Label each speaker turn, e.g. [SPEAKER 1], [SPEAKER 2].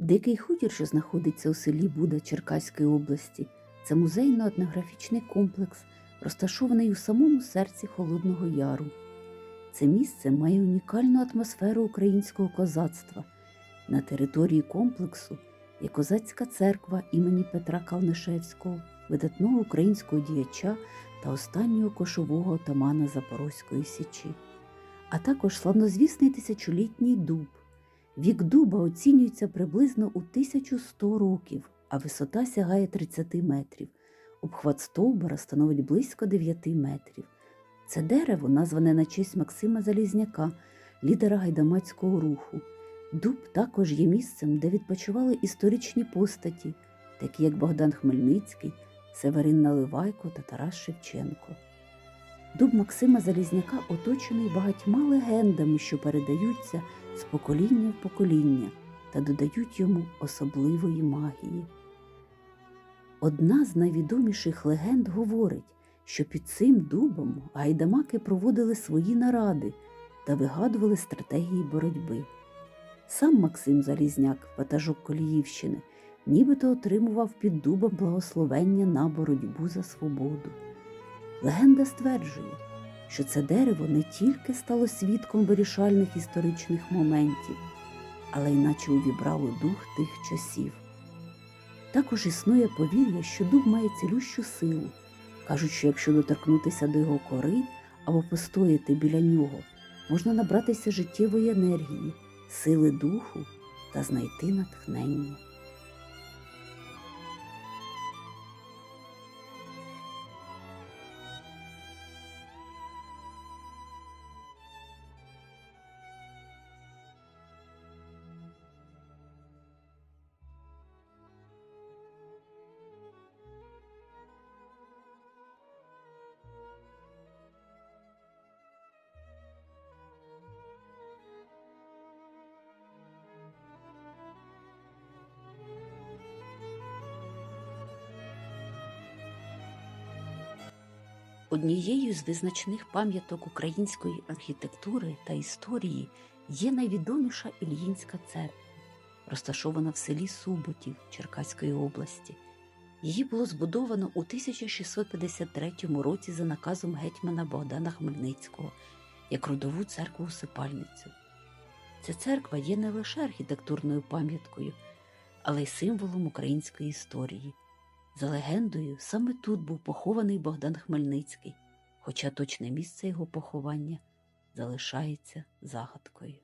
[SPEAKER 1] Дикий хутір, що знаходиться у селі Буда Черкаської області, це музейно-етнографічний комплекс, розташований у самому серці Холодного Яру. Це місце має унікальну атмосферу українського козацтва. На території комплексу є козацька церква імені Петра Калнишевського, видатного українського діяча та останнього кошового отамана Запорозької Січі, а також славнозвісний тисячолітній дуб. Вік дуба оцінюється приблизно у 1100 років, а висота сягає 30 метрів. Обхват стовбура становить близько 9 метрів. Це дерево назване на честь Максима Залізняка, лідера гайдамацького руху. Дуб також є місцем, де відпочивали історичні постаті, такі як Богдан Хмельницький, Северин Наливайко та Тарас Шевченко. Дуб Максима Залізняка оточений багатьма легендами, що передаються з покоління в покоління та додають йому особливої магії. Одна з найвідоміших легенд говорить, що під цим дубом гайдамаки проводили свої наради та вигадували стратегії боротьби. Сам Максим Залізняк, ватажок Коліївщини, нібито отримував під дубом благословення на боротьбу за свободу. Легенда стверджує, що це дерево не тільки стало свідком вирішальних історичних моментів, але й увібрало дух тих часів. Також існує повір'я, що дуб має цілющу силу. Кажуть, що якщо доторкнутися до його кори або постояти біля нього, можна набратися життєвої енергії, сили духу та знайти натхнення. Однією з визначних пам'яток української архітектури та історії є найвідоміша Ільїнська церква, розташована в селі Суботів Черкаської області. Її було збудовано у 1653 році за наказом гетьмана Богдана Хмельницького як родову церкву усипальницю. Ця церква є не лише архітектурною пам'яткою, але й символом української історії. За легендою, саме тут був похований Богдан Хмельницький, хоча точне місце його поховання залишається загадкою.